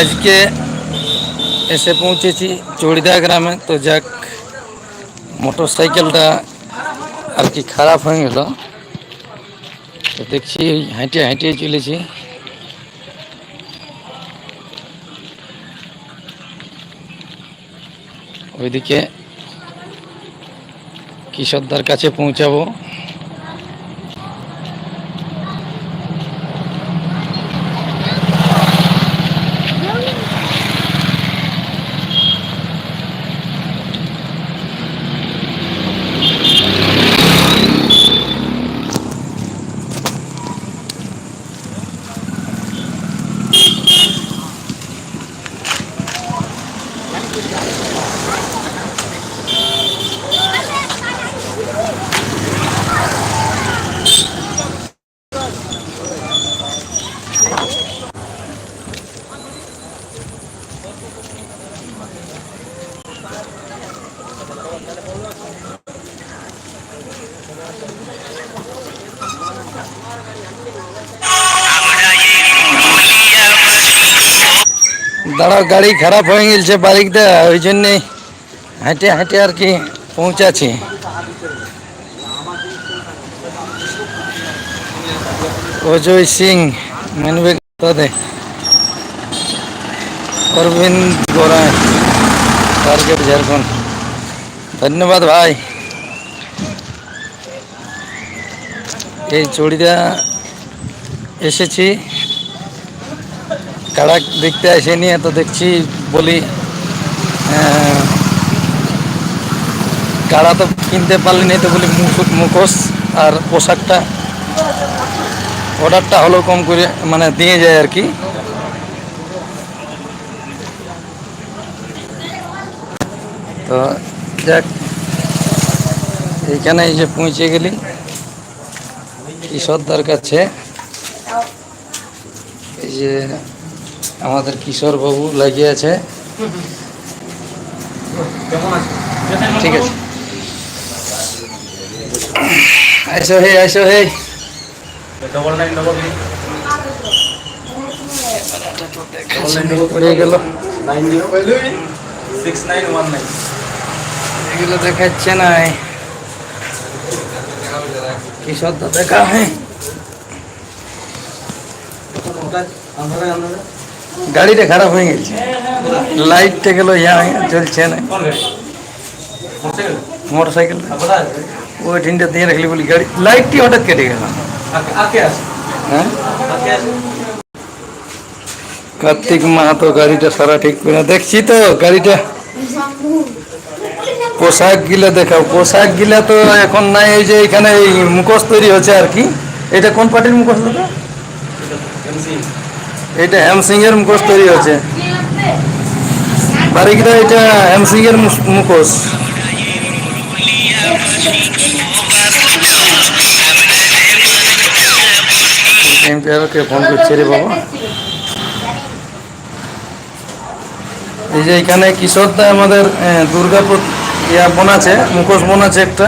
আজকে এসে পৌঁছেছি চড়িদা গ্রামে। তো যাক মোটর সাইকেলটা আর কি খারাপ হয়ে গেল। তো দেখছি হাঁটিয়ে হাঁটিয়ে চলেছি। ওইদিকে কিশোরদার কাছে পৌঁছাবো। দাঁড়াও গাড়ি খারাপ হয়ে গেছে বারিকটা ওই জন্যে হাঁটে হাঁটে আর কি পৌঁছাছি অজয় সিং মানবে তাদের অরবিন্দ গোরায় টার্গেট ঝাড়খণ্ড ধন্যবাদ ভাই এই চড়িদা এসেছি। কাড়া দেখতে আসেনি তো দেখছি বলি কাড়া তো কিনতে পারলি পারলিনি তো বলি মুখ- মুখোশ আর পোশাকটা। অর্ডারটা হলো কম করে মানে দিয়ে যায় আর কি। তো যাক, এইখানে এই যে পৌঁছে গেলি। কিশোরদার কাছে। এই যে আমাদের কিশোর বাবু লাগিয়ে আছে। ঠিক আছে। আইসো হে আইসো হে। ডবল নাইন ডবল পড়ে গেল নাইন জিরো সিক্স এগুলো দেখাচ্ছে দেখা হ্যাঁ গাড়িটা খারাপ হয়ে গেছে। লাইটটা গেল ইয়া চলছে না। মোটর সাইকেল ওই ঠিনটা দিয়ে রাখলি বলি, গাড়ি লাইটটি হঠাৎ কেটে গেল। হ্যাঁ? কার্তিক মাহাতো গাড়িটা সারা ঠিক করে দেখছি তো গাড়িটা। পোশাক গিলা দেখাও। পোশাক গিলা তো এখন নাই এই যে এখানে এই মুখোশ তৈরি হচ্ছে আর কি। এটা কোন পার্টির মুখোশ দাদা? এটা হ্যামসিং এর মুখোশ তৈরি হচ্ছে। বারিকদা এটা হ্যামসিং এর মুখোশ। রে বাবা। এই যে এখানে কিশোরদা আমাদের আহ, দুর্গাপুর বোন আছে মুখোশ বোন আছে একটা।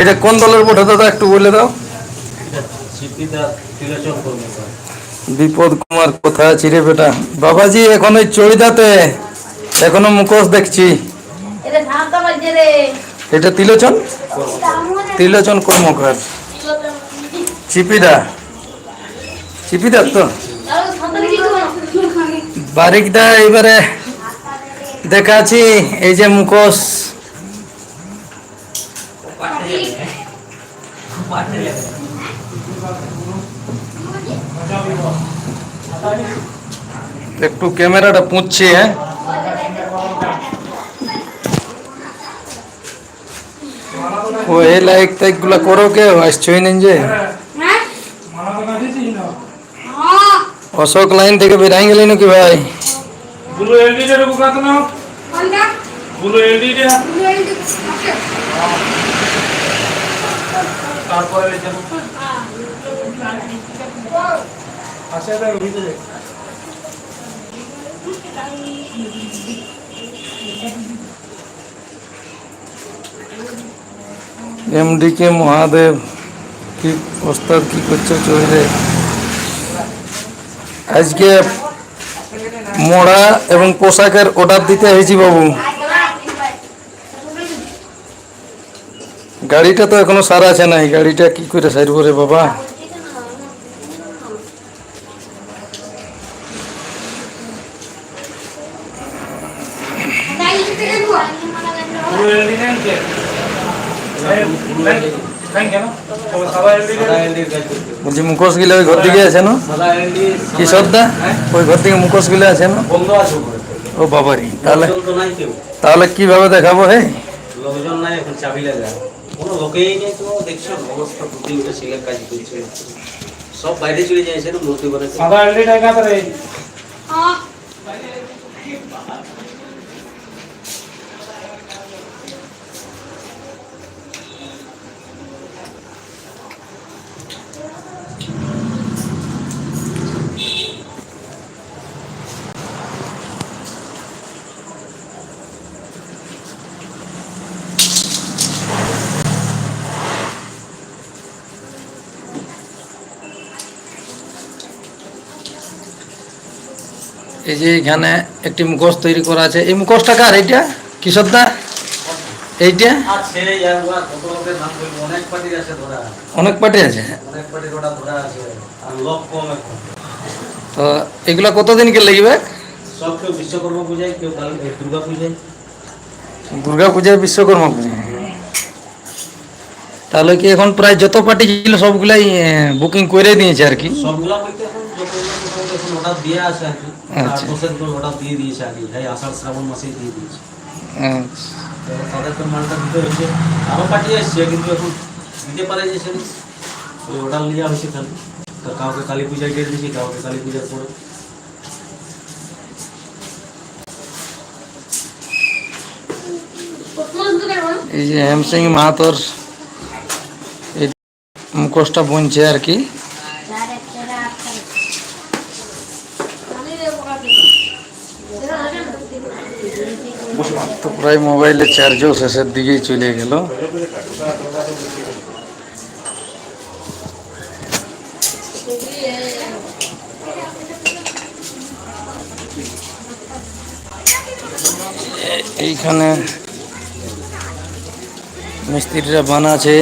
এটা কোন দলের বটে দাদা একটু বলে দাও? বিপদ কুমার কোথায় আছি রে বেটা? বাবাজি এখন ওই চড়িদাতে এখনও মুখোশ দেখছি। এটা তিলোচন তিলোচন কর্মকার চিপিদা। চিপিদার তো? বারিকদা এবারে দেখাচ্ছি এই যে মুখোশ। একটু ক্যামেরাটা পুঁছছি হ্যাঁ? ও এই লাইক টাইকগুলা করো কে? আসছই নেই যে অশোক লাইন থেকে বেরাই গেলি নাকি ভাই? ব্লু এলডিডি রে বুকা তো না ব্লু এলডিডি তারপরে যাব আচ্ছা এটা ভিতরে এমডি কে মহাদেব কি ওস্তাদ কি করছ চলে আজকে মোড়া এবং পোশাকের অর্ডার দিতে হয়েছি বাবু। গাড়িটা তো এখনও সারা আছে নাই, গাড়িটা কি করে সারব রে বাবা? বলছি, মুখোশ গিলা ওই ঘর দিকে আছে কি শ্রদ্ধা ওই ঘর থেকে মুখোশ গিলা আছে না? ও বাবারি, তাহলে তাহলে কীভাবে দেখাবো হে লোকজন নাই, এখন চাবি লাগা কোনো লোকেই নেই তো দেখছ অবস্থা তিনটা ছেলে কাজ করছে। সব বাইরে চলে যাইছে না মূর্তি বানাতে এই যে এখানে একটি মুখোশ তৈরি করা আছে। এই মুখোশটা কার? এইটা? কিশোরদা এইটা? অনেক পার্টি আছে? তো এগুলা কতদিনকে লাগবে? সব কেউ বিশ্বকর্মা পূজায় কেউ দুর্গা পূজায়। দুর্গা পূজায় বিশ্বকর্মা পূজা তাহলে কি এখন প্রায় যত পার্টি ছিল সবগুলাই বুকিং করে দিয়েছে আর কি। সবগুলা বলতে এখন যত মোটামুটি এখন অর্ডার দিয়ে আছে আর কি আচ্ছা। আট বছর ধরে অর্ডার দিয়ে দিয়েছে আগে এই আষাঢ় শ্রাবণ মাসেই দিয়ে দিয়েছে। আচ্ছা। তো তাদের তো মালটা দিতে হয়েছে আরও পার্টি আসছে কিন্তু এখন দিতে পারে যে সে ওই অর্ডার নেওয়া হয়েছে খালি তো কাউকে কালী পূজায় ডেট দিয়েছি কাউকে কালী পূজার পরে। এই যে হেমসিং মাহাতর এই মুখোশটা বুনছে আর কি। তো প্রায় মোবাইলের চার্জও শেষের দিকেই চলে গেল। এইখানে মিস্ত্রিরা বানাচ্ছে।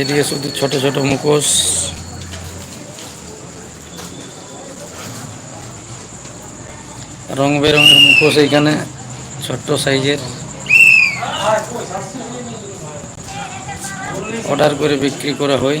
এদিকে শুধু ছোট ছোট মুখোশ। রং বেরঙের মুখোশ এইখানে, ছোট্ট সাইজের। অর্ডার করে বিক্রি করা হয়।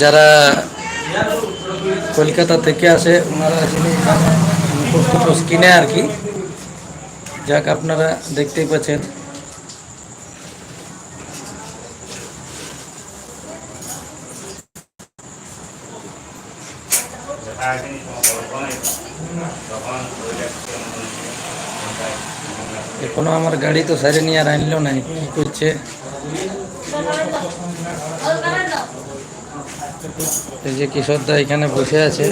যারা কলকাতা থেকে আসে, ওনারা আসলে এখানে মুখোশ টুখোশ কিনে আর কি। যাক, আপনারা দেখতেই পাচ্ছেন। এখনও আমার গাড়ি তো সারে নিয়ে আর আনলো নাই, কি করছে? এই যে কিশোরদা এখানে বসে আছে।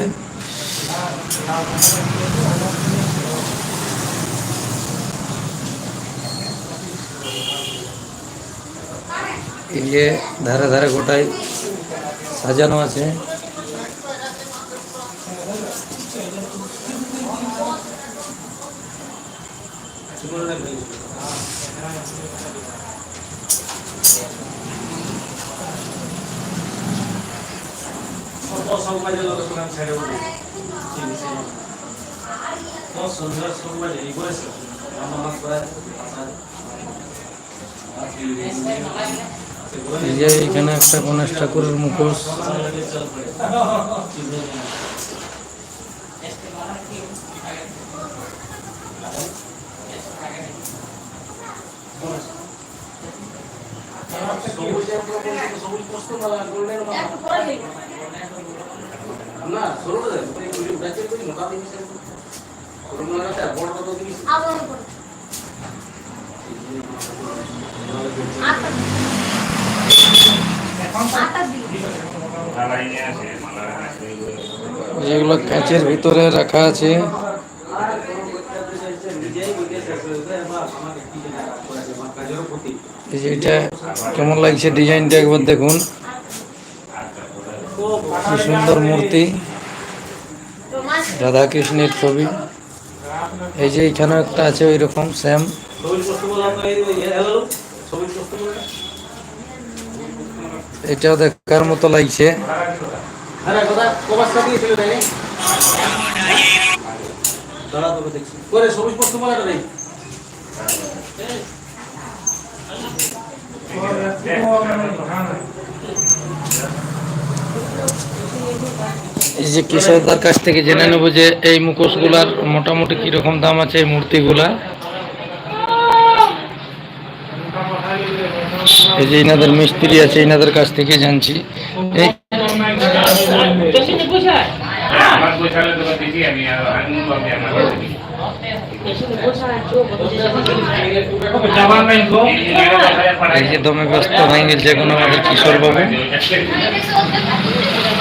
এই ধারে ধারে গোটাই সাজানো আছে। সব বাজে লোক শুনলাম ছেড়ে উঠে সন্ধ্যা সব বাজে এই করেছে যে এখানে একটা গণেশ ঠাকুরের মুখোশ না ষোলোটা দেন ব্যাচের আসে যেগুলো কাঁচের ভিতরে রাখা আছে। এটা কেমন লাগছে ডিজাইনটা একবার দেখুন। কি সুন্দর মূর্তি। রাধা কৃষ্ণের ছবি। এই যে এখানে একটা আছে ওই রকম বলা এটাও দেখার মতো লাগছে। সবুজ এই যে কৃষকদের কাছ থেকে জেনে নেব যে এই মুখোশগুলার মোটামুটি কীরকম দাম আছে এই মূর্তিগুলা। এই যে ইনাদের মিস্ত্রি আছে, ইনাদের কাছ থেকে জানছি। এই যে দমে ব্যস্ত হয়ে গেছে এখন আমাদের কিশোর বাবু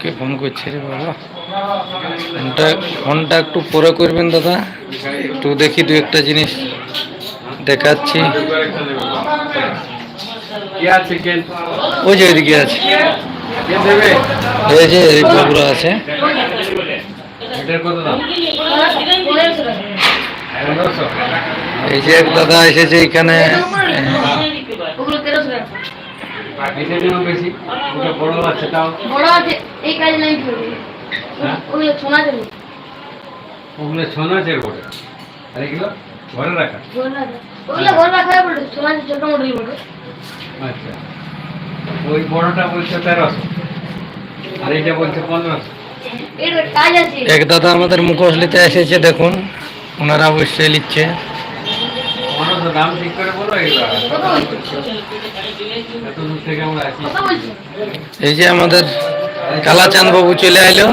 ফোন আর কে ফোন করছে রে বাবা। ফোনটা ফোনটা একটু পরে করবেন দাদা। একটু দেখি দু একটা জিনিস দেখাচ্ছি। ওই যে ওইদিকে আছে। এই যে এই বাবুরা আছে। এই যে এক দাদা এসেছে এখানে। টাকা বড় আছে এই কাজে নাই করব ওগুলো সোনা দেবো ওগুলো ছ নাচের বটে। আর এগুলো ঘরে রাখা? ওগুলো ঘর রাখা হয় বলে সোনা ছোট মডেল আচ্ছা। ওই বড়টা বলছে তেরোশো। আর এইটা বলছে পনেরোশো। এক দাদা আমাদের মুখোশ নিতে এসেছে দেখুন। ওনারা অবশ্যই নিচ্ছে ঠিক করে বলো বলছো এই যে আমাদের কালাচাঁদ বাবু চলে আইলো।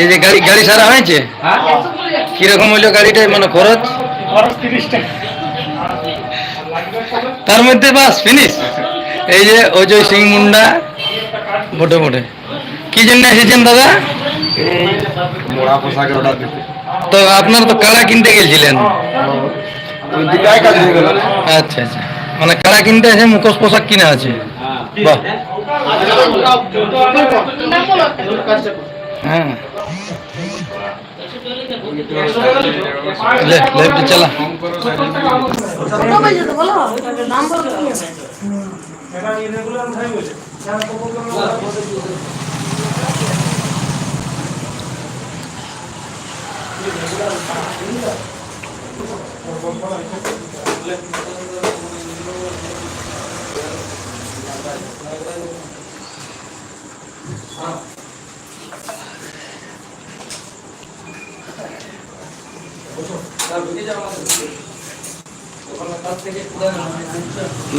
এই যে গাড়ি গাড়ি সারা হয়েছে? হ্যাঁ? কীরকম হইল গাড়িটা মানে খরচ? তার মধ্যে বাস ফিনিশ এই যে অজয় সিং মুন্ডা মোটে মোটে কি জন্য এসেছেন দাদা? মোড়া পোশাকের অর্ডার দিতে। তো আপনারা তো কাড়া কিনতে গেছিলেন? আচ্ছা আচ্ছা। মানে কাড়া কিনতে আছে মুখোশ পোশাক কিনে আছে? বাহ। হ্যাঁ। লেফটে চালা।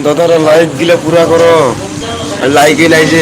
দাদারা লাইক গিলা পুরা করো। লাইকই লাইছে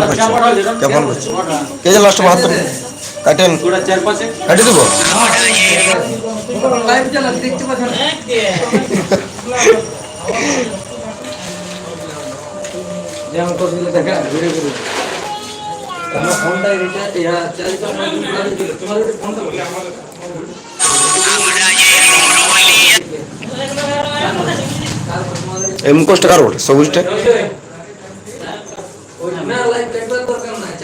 করছে কে ফোন করছে কে যে লাস্ট বাহাত্তর? কাটেন। কাটি দিব? এই মুখোশটা কার ওটা সবুজটা না লাইভ একবার দরকার না হুম? কার মালিকই বলতে করবে ও, না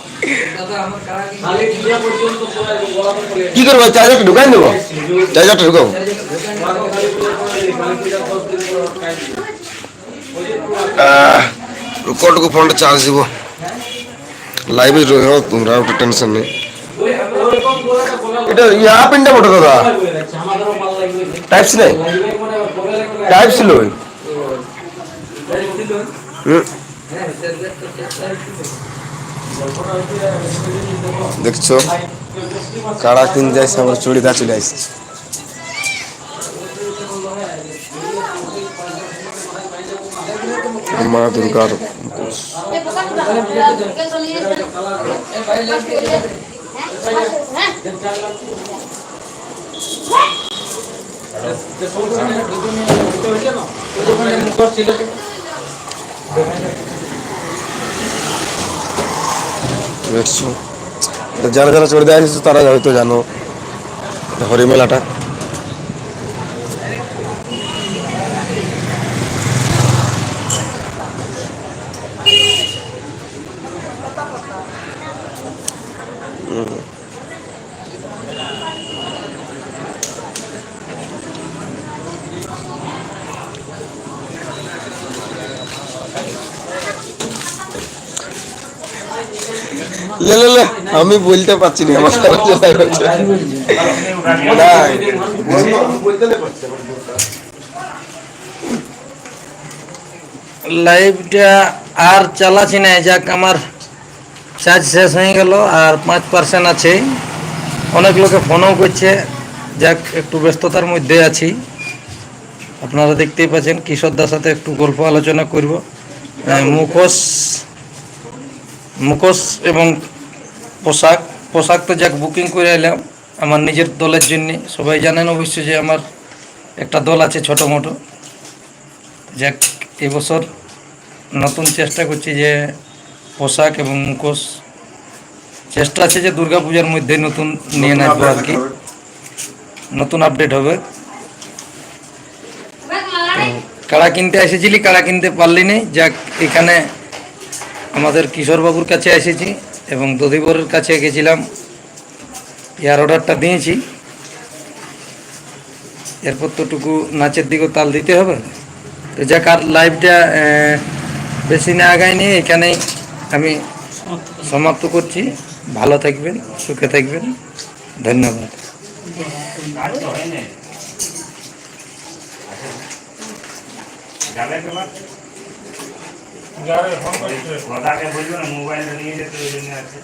আই আমরা যেমন দাদা আমার কারা কি খালি দিয়া পর্যন্ত পুরো গলা করে বলে কি করব চার্জারটা ঢুকাই দেবো? চার্জারটা ঢুকাও। কটুকু ফোনটা চার্জ দিব। লাইভে রয়েও তোমরা ওটা টেনশন নেই। এটা ইয়া পিনটা বটে দাদা। আমাদেরও মাল দেখছ? কারা কিন যাইছে আমার চুড়িদা চলে আসছে। মা দুর্গার মুখোশ এ পোকা পোকা কে তো নিয়ে এ ভাই লাগবে হ্যাঁ দেখছ যারা যারা চড়ে আসছে তারা হয়তো জানো হরিমেলাটা। লে আমি বলতে পারছি না লাইভটা আর চালাচ্ছি না যাক আমার চার্জ শেষ হয়ে গেল আর পাঁচ পার্সেন্ট আছে। অনেক লোকে ফোনও করছে, যাক, একটু ব্যস্ততার মধ্যে আছি। আপনারা দেখতেই পাচ্ছেন, কিশোরদার সাথে একটু গল্প আলোচনা করব। মুখোশ মুখোশ এবং পোশাক পোশাক তো যাক বুকিং করে এলাম। আমার নিজের দলের জন্য। সবাই জানেন অবশ্যই যে আমার একটা দল আছে ছোটো মোটো যাক এবছর নতুন চেষ্টা করছি যে পোশাক এবং মুখোশ। চেষ্টা আছে যে দুর্গা পূজার মধ্যে নতুন নিয়ে নেব আর কি। নতুন আপডেট হবে। কাড়া কিনতে এসেছিলি কাড়া কিনতে পারলি নি? যাক এখানে আমাদের কিশোরবাবুর কাছে এসেছি। এবং দধিবরের কাছে গেছিলাম। ইয়ার অর্ডারটা দিয়েছি। এরপর তোটুকু নাচের দিকেও তাল দিতে হবে। তো যাক, আর লাইভটা বেশি না আগায়নি এখানেই আমি সমাপ্ত করছি। ভালো থাকবেন, সুখে থাকবেন। ধন্যবাদ। যাবে তোমার যারে ফোন করছে। দাদাকে বলব না মোবাইলটা নিয়ে যেতে ওই জন্য আছে।